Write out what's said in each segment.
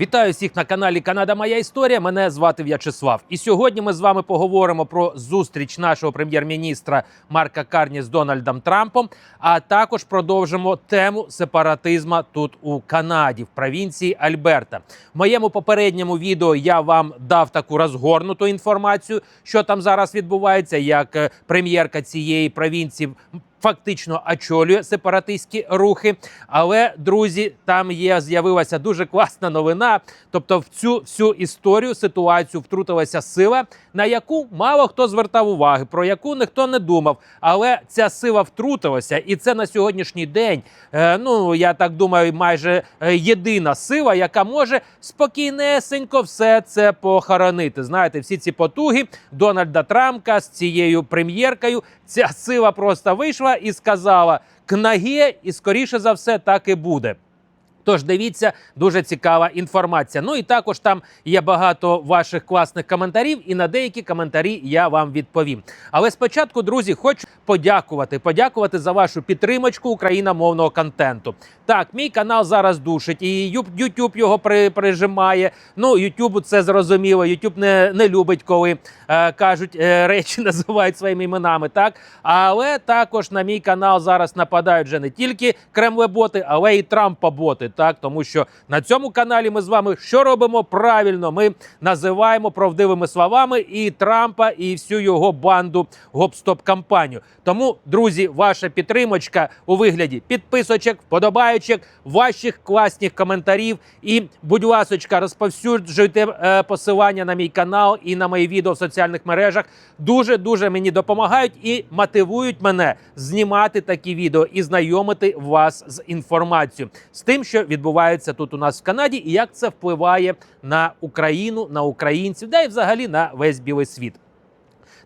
Вітаю всіх на каналі Канада Моя Історія. Мене звати В'ячеслав. І сьогодні ми з вами поговоримо про зустріч нашого прем'єр-міністра Марка Карні з Дональдом Трампом. А також продовжимо тему сепаратизму тут у Канаді, в провінції Альберта. В моєму попередньому відео я вам дав таку розгорнуту інформацію, що там зараз відбувається, як е, прем'єрка цієї провінції фактично очолює сепаратистські рухи. Але друзі, там є з'явилася дуже класна новина. Тобто, в цю всю історію ситуацію втрутилася сила, на яку мало хто звертав уваги, про яку ніхто не думав. Але ця сила втрутилася, і це на сьогоднішній день. е, ну я так думаю, майже е, єдина сила, яка може спокійнесенько все це похоронити. Знаєте, всі ці потуги Дональда Трампа з цією прем'єркою. Ця сила просто вийшла і сказала к ноге, і скоріше за все так і буде. Тож дивіться, дуже цікава інформація. Ну і також там є багато ваших класних коментарів, і на деякі коментарі я вам відповім. Але спочатку, друзі, хочу подякувати. Подякувати за вашу підтримочку україномовного контенту. Так, мій канал зараз душить, і YouTube його при, прижимає. Ну, YouTube це зрозуміло. YouTube не, не любить, коли е, кажуть е, речі, називають своїми іменами. Так, але також на мій канал зараз нападають вже не тільки кремлеботи, але й Трампа-боти. Так, тому що на цьому каналі ми з вами що робимо правильно? Ми називаємо правдивими словами і Трампа, і всю його банду гоп-стоп кампанію. Тому, друзі, ваша підтримочка у вигляді підписочок, вподобаючок, ваших класних коментарів. І, будь ласочка, розповсюджуйте е, посилання на мій канал і на мої відео в соціальних мережах. Дуже дуже мені допомагають і мотивують мене знімати такі відео і знайомити вас з інформацією з тим, що відбувається тут у нас в Канаді, і як це впливає на Україну, на українців, да і взагалі на весь білий світ.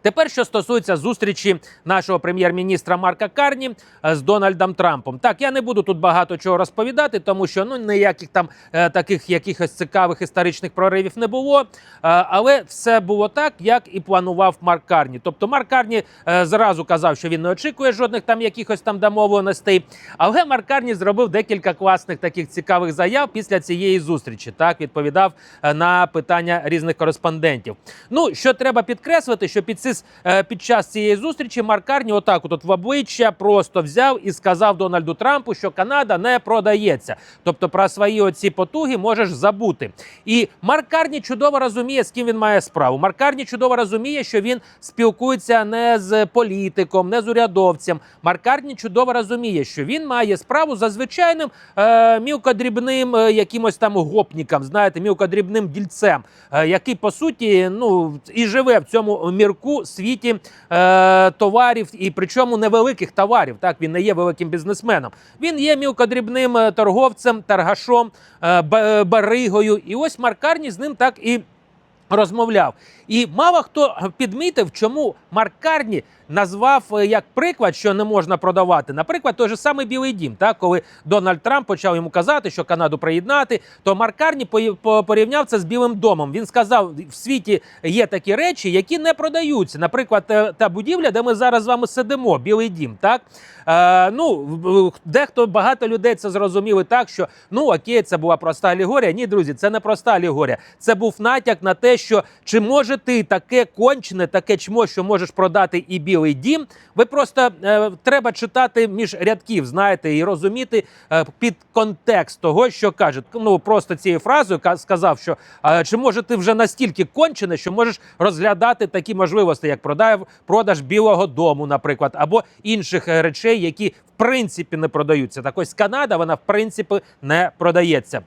Тепер, що стосується зустрічі нашого прем'єр-міністра Марка Карні е, з Дональдом Трампом, так я не буду тут багато чого розповідати, тому що ну ніяких там е, таких якихось цікавих історичних проривів не було. Е, але все було так, як і планував Марк Карні. Тобто, Марк Карні зразу казав, що він не очікує жодних там якихось там домовленостей. Але Марк Карні зробив декілька класних таких цікавих заяв після цієї зустрічі. Так відповідав на питання різних кореспондентів. Ну що треба підкреслити, що під ці е, під час цієї зустрічі Марк Карні отак, от в обличчя просто взяв і сказав Дональду Трампу, що Канада не продається. Тобто про свої оці потуги можеш забути. І Марк Карні чудово розуміє, з ким він має справу. Марк Карні чудово розуміє, що він спілкується не з політиком, не з урядовцем. Марк Карні чудово розуміє, що він має справу за звичайним е, мілкодрібним е, якимось там гопніком, знаєте, мілкодрібним дільцем, е, який по суті ну і живе в цьому мірку світі е, товарів, і причому невеликих товарів. Так він не є великим бізнесменом. Він є мілкодрібним е, торговцем, торгашом, е, баригою. І ось Маркарні з ним так і. Розмовляв, і мало хто підмітив, чому Марк Карні назвав е, як приклад, що не можна продавати. Наприклад, той же самий Білий Дім. Так, коли Дональд Трамп почав йому казати, що Канаду приєднати, то Марк Карні по- порівняв це з Білим домом. Він сказав, в світі є такі речі, які не продаються. Наприклад, та, та будівля, де ми зараз з вами сидимо, Білий Дім. Так е, ну дехто багато людей це зрозуміли так, що ну окей, це була проста алегорія. Ні, друзі, це не проста алегорія. Це був натяк на те, що чи може ти таке кончене, таке чмо, що можеш продати і білий дім. Ви просто е, треба читати між рядків, знаєте, і розуміти е, під контекст того, що кажуть. Ну просто цією фразою ка- сказав, що е, чи може ти вже настільки кончене, що можеш розглядати такі можливості, як продав продаж білого дому, наприклад, або інших е, речей, які в принципі не продаються. Так ось Канада, вона в принципі не продається.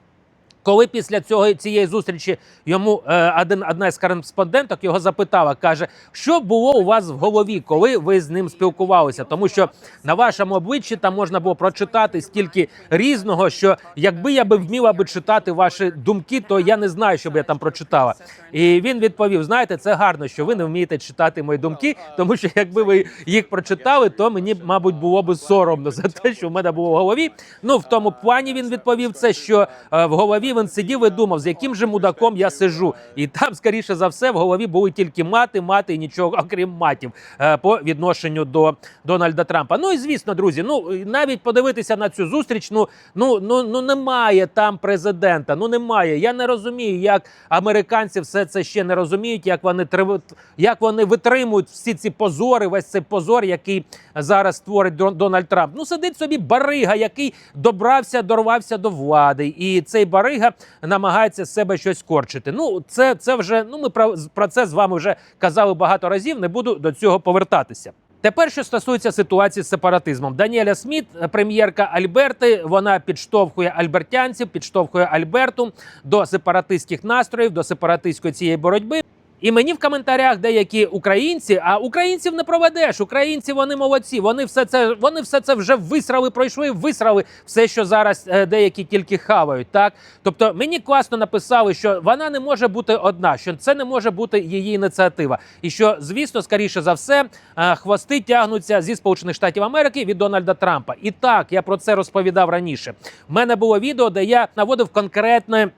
Коли після цього цієї зустрічі йому е, один одна з кореспонденток його запитала, каже, що було у вас в голові, коли ви з ним спілкувалися? Тому що на вашому обличчі там можна було прочитати стільки різного, що якби я би вміла би читати ваші думки, то я не знаю, що б я там прочитала. І він відповів: знаєте, це гарно, що ви не вмієте читати мої думки, тому що якби ви їх прочитали, то мені, мабуть, було би соромно за те, що в мене було в голові. Ну в тому плані він відповів це, що е, в голові голові він сидів і думав, з яким же мудаком я сиджу. І там, скоріше за все, в голові були тільки мати, мати і нічого, окрім матів е, по відношенню до Дональда Трампа. Ну і звісно, друзі, ну навіть подивитися на цю зустріч. Ну ну ну ну немає там президента. Ну немає. Я не розумію, як американці все це ще не розуміють, як вони трив- як вони витримують всі ці позори, весь цей позор, який зараз створить Дон- Дональд Трамп. Ну сидить собі барига, який добрався, дорвався до влади, і цей барига намагається з себе щось корчити. Ну це, це вже ну ми про, про це з вами вже казали багато разів. Не буду до цього повертатися. Тепер, що стосується ситуації з сепаратизмом, Даніеля Сміт, прем'єрка Альберти, вона підштовхує альбертянців, підштовхує Альберту до сепаратистських настроїв, до сепаратистської цієї боротьби. І мені в коментарях деякі українці, а українців не проведеш. Українці вони молодці. Вони все це вони все це вже висрали, пройшли, висрали все, що зараз е, деякі тільки хавають. Так, тобто мені класно написали, що вона не може бути одна, що це не може бути її ініціатива, і що, звісно, скоріше за все, е, хвости тягнуться зі Сполучених Штатів Америки від Дональда Трампа. І так я про це розповідав раніше. У мене було відео, де я наводив конкретне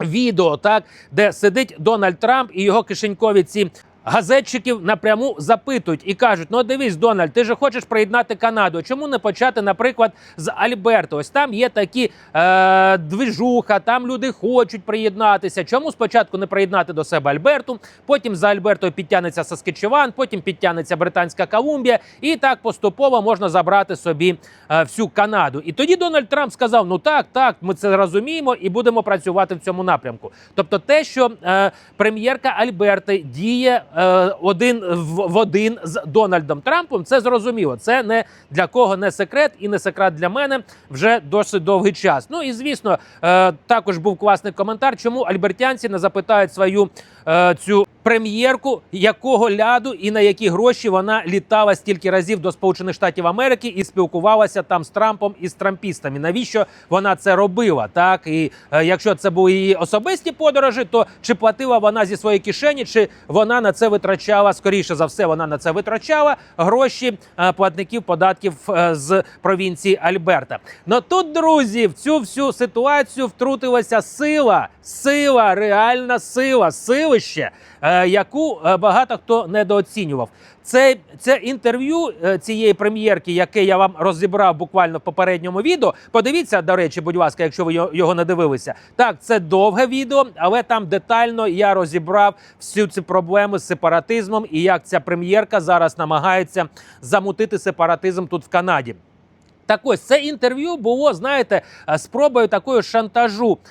відео, так де сидить Дональд Трамп і його кишенькові ці. Газетчиків напряму запитують і кажуть: ну дивись, Дональд, ти же хочеш приєднати Канаду. Чому не почати, наприклад, з Альберто? Ось там є такі е, движуха, там люди хочуть приєднатися. Чому спочатку не приєднати до себе Альберту? Потім за Альбертою підтягнеться Саскетчеван, потім підтягнеться Британська Колумбія, і так поступово можна забрати собі е, всю Канаду. І тоді Дональд Трамп сказав: Ну так, так, ми це розуміємо і будемо працювати в цьому напрямку. Тобто, те, що е, прем'єрка Альберти діє е, один в, в один з Дональдом Трампом, це зрозуміло. Це не для кого не секрет і не секрет для мене вже досить довгий час. Ну і звісно, е, також був класний коментар, чому альбертянці не запитають свою е, цю прем'єрку, якого ляду і на які гроші вона літала стільки разів до Сполучених Штатів Америки і спілкувалася там з Трампом і з трампістами. Навіщо вона це робила? Так і е, якщо це були її особисті подорожі, то чи платила вона зі своєї кишені, чи вона на це витрачала скоріше за все, вона на це витрачала гроші е, платників податків е, з провінції Альберта. Ну тут, друзі, в цю всю ситуацію втрутилася сила, сила, реальна сила, силище, е, яку е, багато хто недооцінював. Це, це інтерв'ю е, цієї прем'єрки, яке я вам розібрав буквально в попередньому відео. Подивіться, до речі, будь ласка, якщо ви його- не дивилися. Так, це довге відео, але там детально я розібрав всю цю проблему з сепаратизмом і як ця прем'єрка зараз намагається замутити сепаратизм тут в Канаді. Так ось це інтерв'ю було, знаєте, е, спробою такої шантажу е,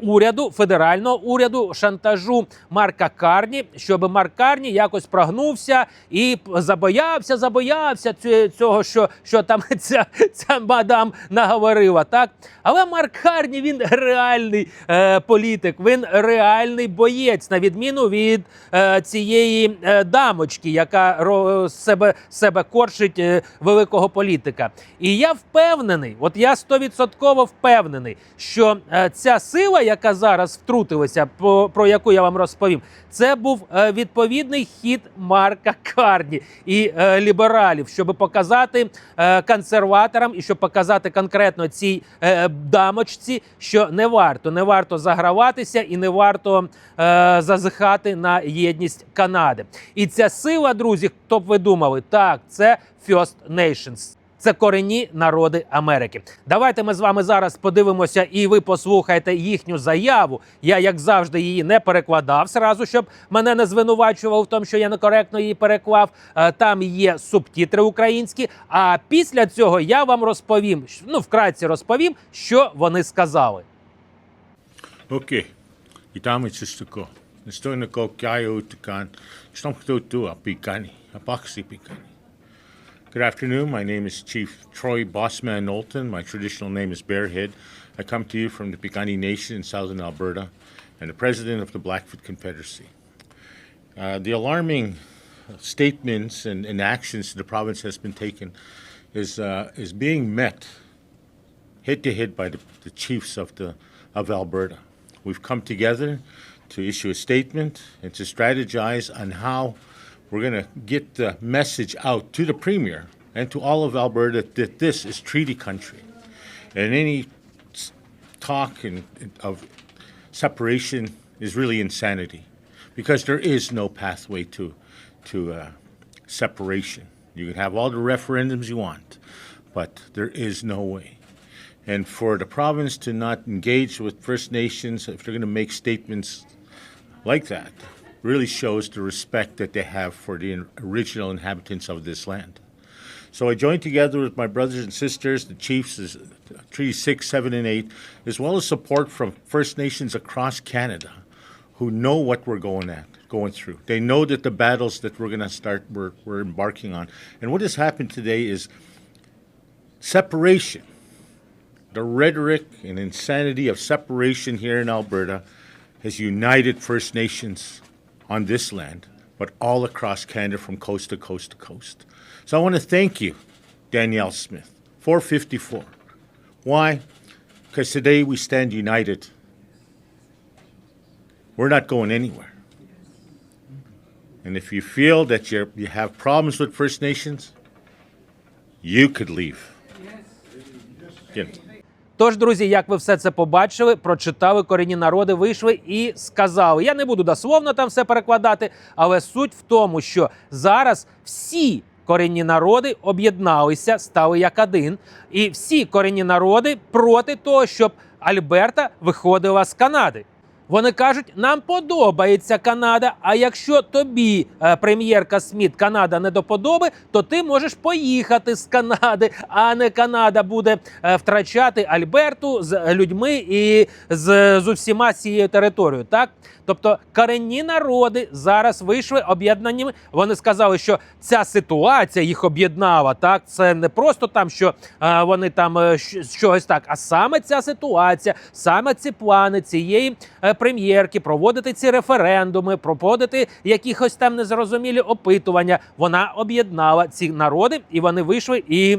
уряду, федерального уряду, шантажу Марка Карні, щоб Марк Карні якось прогнувся і забоявся, забоявся цього, що, що там ця, ця мадам наговорила. Так, але Марк Карні він реальний е, політик, він реальний боєць, на відміну від е, цієї е, дамочки, яка ро, себе, себе корчить е, великого політика. І я впевнений, от я стовідсотково впевнений, що е, ця сила, яка зараз втрутилася, про, яку я вам розповім, це був е, відповідний хід Марка Карні і е, лібералів, щоб показати е, консерваторам і щоб показати конкретно цій дамочці, що не варто, не варто заграватися і не варто зазихати на єдність Канади. І ця сила, друзі, хто б ви думали, так, це First Nations. Це корінні народи Америки. Давайте ми з вами зараз подивимося, і ви послухаєте їхню заяву. Я, як завжди, її не перекладав сразу, щоб мене не звинувачував в тому, що я некоректно її переклав. Е, Там є субтітри українські. А після цього я вам розповім, ну вкратці розповім, що вони сказали. Окей. Итамы чистуко. Стойно ко кяю тукан. Штом кто ту а пикани. А бакси пикани. Good afternoon. My name is Chief Troy Bossman Knowlton. My traditional name is Bearhead. I come to you from the Piikani Nation in southern Alberta and the president of the Blackfoot Confederacy. Uh, the alarming statements and, and actions the province has been taken is, uh, is being met head to head by the, the chiefs of the of Alberta. We've come together to issue a statement and to strategize on how we're going to get the message out to the premier and to all of Alberta that this is treaty country, and any talk and, of separation is really insanity because there is no pathway to, to uh, separation. You can have all the referendums you want, but there is no way. And for the province to not engage with First Nations, if they're going to make statements like that, really shows the respect that they have for the original inhabitants of this land. So I joined together with my brothers and sisters, the chiefs, Treaty 6, 7, and 8, as well as support from First Nations across Canada who know what we're going at, going through. They know that the battles that we're going to start, we're, we're embarking on. And what has happened today is separation. The rhetoric and insanity of separation here in Alberta has united First Nations on this land, but all across Canada from coast to coast to coast. So I want to thank you, Danielle Smith, 454. Why? Because today we stand united. We're not going anywhere. And if you feel that you're, you have problems with First Nations, you could leave. Yes. Get- Тож, друзі, як ви все це побачили, прочитали корінні народи, вийшли і сказали. Я не буду дословно там все перекладати, але суть в тому, що зараз всі корінні народи об'єдналися, стали як один, і всі корінні народи проти того, щоб Альберта виходила з Канади. Вони кажуть, нам подобається Канада. А якщо тобі, е, прем'єрка Сміт, Канада не до подоби, то ти можеш поїхати з Канади, а не Канада буде е, втрачати Альберту з людьми і з, з усіма цією територією. Так, тобто коренні народи зараз вийшли об'єднаними. Вони сказали, що ця ситуація їх об'єднала. Так, це не просто там, що е, вони там щось так, а саме ця ситуація, саме ці плани цієї прем'єрки, проводити ці референдуми, проводити якихось там незрозумілі опитування. Вона об'єднала ці народи, і вони вийшли і.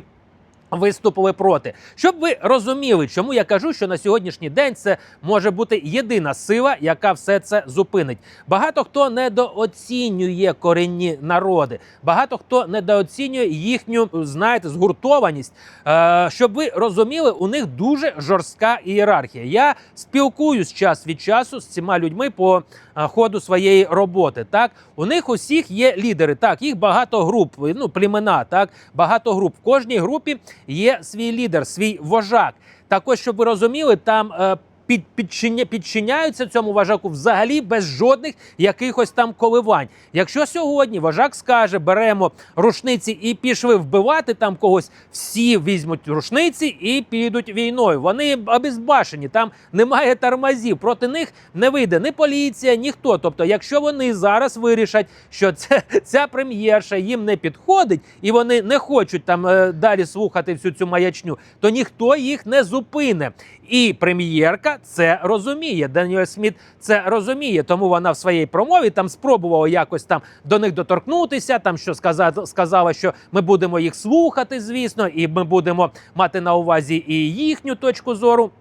Виступили проти, щоб ви розуміли, чому я кажу, що на сьогоднішній день це може бути єдина сила, яка все це зупинить. Багато хто недооцінює корінні народи, багато хто недооцінює їхню, знаєте, згуртованість. Е, щоб ви розуміли, у них дуже жорстка ієрархія. Я спілкуюсь час від часу з цими людьми по е, ходу своєї роботи. Так, у них усіх є лідери. Так, їх багато груп, ну племена. Так, багато груп. В кожній групі є свій лідер, свій вожак. Також, щоб ви розуміли, там. Під, підчиня, підчиняються цьому вожаку взагалі без жодних якихось там коливань. Якщо сьогодні вожак скаже, беремо рушниці і пішли вбивати там когось, всі візьмуть рушниці і підуть війною. Вони обезбашені, там немає тормозів. Проти них не вийде ні поліція, ніхто. Тобто, якщо вони зараз вирішать, що це, ця прем'єрша їм не підходить, і вони не хочуть там е, далі слухати всю цю маячню, то ніхто їх не зупине. І прем'єрка це розуміє. Даніель Сміт це розуміє, тому вона в своїй промові там спробувала якось там до них доторкнутися. Там що сказала, сказала, що ми будемо їх слухати, звісно, і ми будемо мати на увазі і їхню точку зору.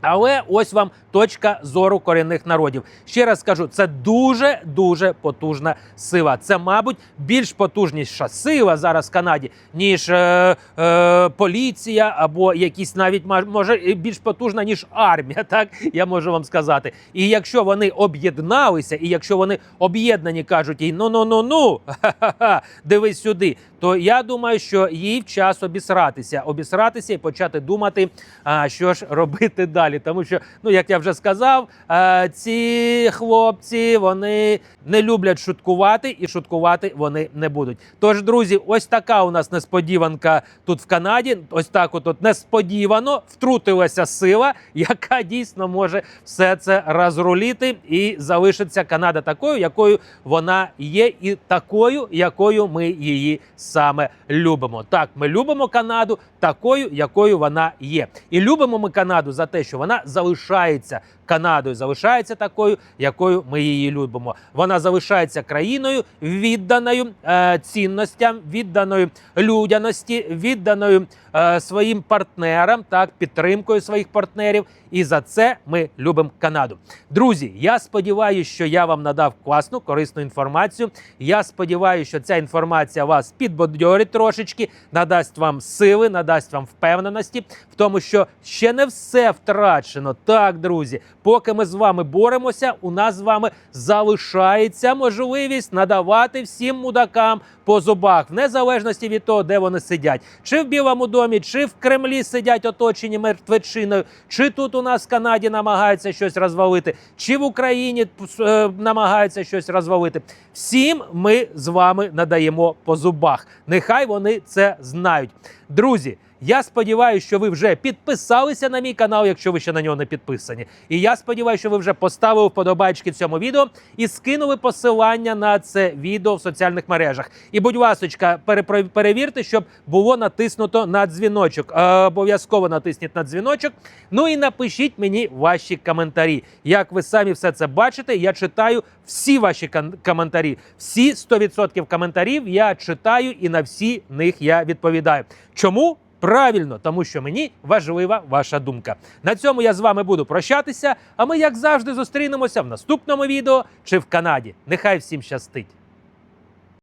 Але ось вам точка зору корінних народів. Ще раз скажу, це дуже дуже потужна сила. Це, мабуть, більш потужніша сила зараз в Канаді, ніж е, е, поліція, або якісь навіть може більш потужна, ніж армія. Так я можу вам сказати. І якщо вони об'єдналися, і якщо вони об'єднані кажуть їй ну ну ну ну ха-ха-ха, дивись сюди. То я думаю, що їй час обісратися, обісратися і почати думати, а, що ж робити далі. Тому що, ну як я вже сказав, ці хлопці вони не люблять шуткувати, і шуткувати вони не будуть. Тож, друзі, ось така у нас несподіванка тут в Канаді. Ось так, от, от несподівано втрутилася сила, яка дійсно може все це розруліти і залишиться Канада такою, якою вона є, і такою, якою ми її саме любимо. Так, ми любимо Канаду такою, якою вона є. І любимо ми Канаду за те, що вона залишається Канадою, залишається такою, якою ми її любимо. Вона залишається країною відданою е, цінностям, відданою людяності, відданою е, своїм партнерам, так підтримкою своїх партнерів. І за це ми любимо Канаду. Друзі, я сподіваюся, що я вам надав класну корисну інформацію. Я сподіваюся, що ця інформація вас підбадьорить трошечки, надасть вам сили, надасть вам впевненості в тому, що ще не все втрачено. Так, друзі, поки ми з вами боремося, у нас з вами залишається можливість надавати всім мудакам по зубах, в незалежності від того, де вони сидять, чи в Білому домі, чи в Кремлі сидять оточені мертвечиною, чи тут у нас в Канаді намагаються щось розвалити, чи в Україні е, намагаються щось розвалити. Всім ми з вами надаємо по зубах. Нехай вони це знають. Друзі, я сподіваюся, що ви вже підписалися на мій канал, якщо ви ще на нього не підписані. І я сподіваюся, що ви вже поставили вподобайки цьому відео і скинули посилання на це відео в соціальних мережах. І, будь ласочка, перевірте, щоб було натиснуто на дзвіночок. Е, обов'язково натисніть на дзвіночок. Ну і напишіть мені ваші коментарі. Як ви самі все це бачите, я читаю всі ваші коментарі. Всі 100% коментарів я читаю і на всі них я відповідаю. Чому? Правильно, тому що мені важлива ваша думка. На цьому я з вами буду прощатися. А ми, як завжди, зустрінемося в наступному відео чи в Канаді. Нехай всім щастить!